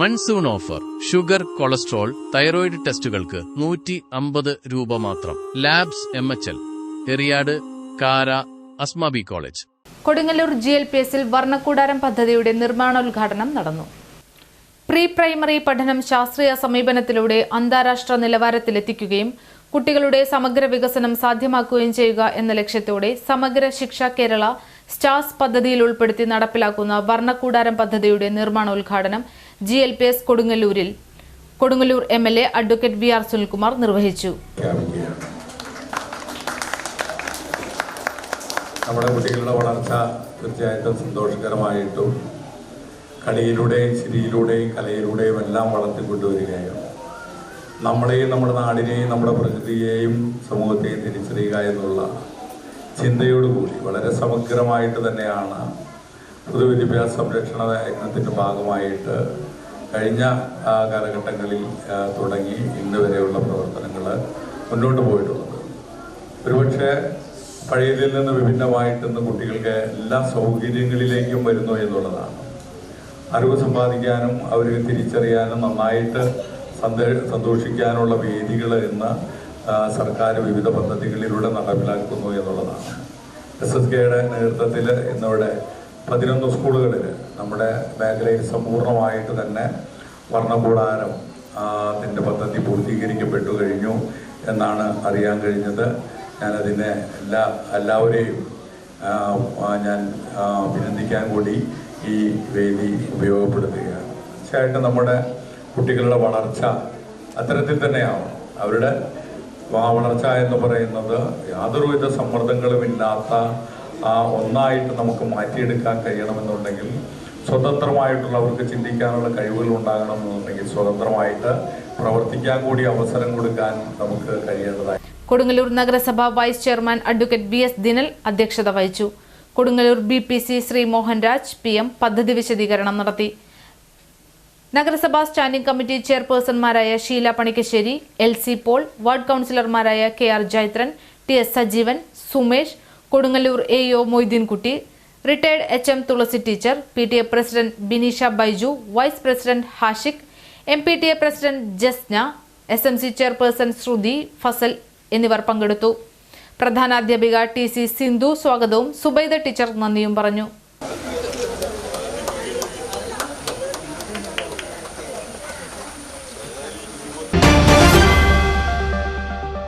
Monsoon offer. Sugar cholesterol thyroid ടെസ്റ്റുകൾക്ക് നൂറ്റി അമ്പത് രൂപ മാത്രം. Labs M H L. Eriyad കാര Asmabi college. Kodungallur G L P എസിൽ വർണക്കൂടാരം പദ്ധതിയുടെ നിർമ്മാണോദ്ഘാടനം നടന്നു. പ്രീ പ്രൈമറി പഠനം ശാസ്ത്രീയ സമീപനത്തിലൂടെ അന്താരാഷ്ട്ര നിലവാരത്തിലെത്തിക്കുകയും കുട്ടികളുടെ സമഗ്ര വികസനം സാധ്യമാക്കുകയും ചെയ്യുക എന്ന ലക്ഷ്യത്തോടെ സമഗ്ര ശിക്ഷ കേരള സ്റ്റാർസ് പദ്ധതിയിൽ ഉൾപ്പെടുത്തി നടപ്പിലാക്കുന്ന വർണക്കൂടാരം പദ്ധതിയുടെ നിർമ്മാണോദ്ഘാടനം ജി എൽ പി എസ് കൊടുങ്ങല്ലൂരിൽ Kodungallur M L A advocate V R Sunilkumar നിർവഹിച്ചു. നമ്മുടെ കുട്ടികളുടെ വളർച്ച തീർച്ചയായിട്ടും സന്തോഷകരമായിട്ടും കളിയിലൂടെയും ചിരിയിലൂടെയും കലയിലൂടെയും എല്ലാം വളർത്തിക്കൊണ്ടുവരികയാണ്. നമ്മളെയും നമ്മുടെ നാടിനെയും നമ്മുടെ പ്രകൃതിയെയും സമൂഹത്തെയും തിരിച്ചറിയുക എന്നുള്ള ചിന്തയോടുകൂടി വളരെ സമഗ്രമായിട്ട് തന്നെയാണ് പൊതുവിദ്യാഭ്യാസ സംരക്ഷണ യജ്ഞത്തിന്റെ ഭാഗമായിട്ട് കഴിഞ്ഞ കാലഘട്ടങ്ങളിൽ തുടങ്ങി ഇന്ന് വരെയുള്ള പ്രവർത്തനങ്ങൾ മുന്നോട്ട് പോയിട്ടുള്ളത് ഒരുപക്ഷെ പഴയതിൽ നിന്ന് വിഭിന്നമായിട്ട് ഇന്ന് കുട്ടികൾക്ക് എല്ലാ സൗകര്യങ്ങളിലേക്കും വരുന്നു എന്നുള്ളതാണ്. അറിവ് സമ്പാദിക്കാനും അവർ തിരിച്ചറിയാനും നന്നായിട്ട് സന്തേ- സന്തോഷിക്കാനുള്ള വേദികൾ ഇന്ന് സർക്കാർ വിവിധ പദ്ധതികളിലൂടെ നടപ്പിലാക്കുന്നു എന്നുള്ളതാണ്. എസ് എസ് കെയുടെ നേതൃത്വത്തിൽ ഇന്നിവിടെ പതിനൊന്ന് സ്കൂളുകളിൽ നമ്മുടെ മേഖലയിൽ സമ്പൂർണമായിട്ട് തന്നെ വർണകൂടാരം അതിന്റെ പദ്ധതി പൂർത്തീകരിക്കപ്പെട്ടു കഴിഞ്ഞു എന്നാണ് അറിയാൻ കഴിഞ്ഞത്. ഞാനതിനെ എല്ലാ എല്ലാവരെയും ഞാൻ അഭിനന്ദിക്കാൻ കൂടി ഈ വേദി ഉപയോഗപ്പെടുത്തുകയാണ്. തീർച്ചയായിട്ടും നമ്മുടെ കുട്ടികളുടെ വളർച്ച അത്തരത്തിൽ തന്നെയാവണം അവരുടെ ആ വളർച്ച എന്ന് പറയുന്നത് യാതൊരുവിധ സമ്മർദ്ദങ്ങളും ഇല്ലാത്ത ആ ഒന്നായിട്ട് നമുക്ക് മാറ്റിയെടുക്കാൻ കഴിയണമെന്നുണ്ടെങ്കിൽ സ്വതന്ത്രമായിട്ടുള്ളവർക്ക് ചിന്തിക്കാനുള്ള കഴിവുകൾ ഉണ്ടാകണമെന്നുണ്ടെങ്കിൽ സ്വതന്ത്രമായിട്ട് പ്രവർത്തിക്കാൻ കൂടി അവസരം കൊടുക്കാൻ നമുക്ക് കഴിയേണ്ടതായി. കൊടുങ്ങല്ലൂർ നഗരസഭ vice chairman advocate B S Dinal അധ്യക്ഷത വഹിച്ചു. Kodungallur B P C Shri Mohanraj P M പദ്ധതി വിശദീകരണം നടത്തി. നഗരസഭാ standing committee ചെയർപേഴ്സൺമാരായ Sheela Panikkassery L C Paul ward കൌൺസിലർമാരായ K R Jaithran T S Sajeevan Sumesh Kodungallur A O Moideenkutty retired H M Thulasi teacher P T A president Bineesha Baiju vice president Hashiq M P T A president Jasna S M C chairperson Shruthi Fazal എന്നിവർ പങ്കെടുത്തു. പ്രധാനാധ്യാപിക T C Sindhu സ്വാഗതവും Subaida teacher നന്ദിയും പറഞ്ഞു.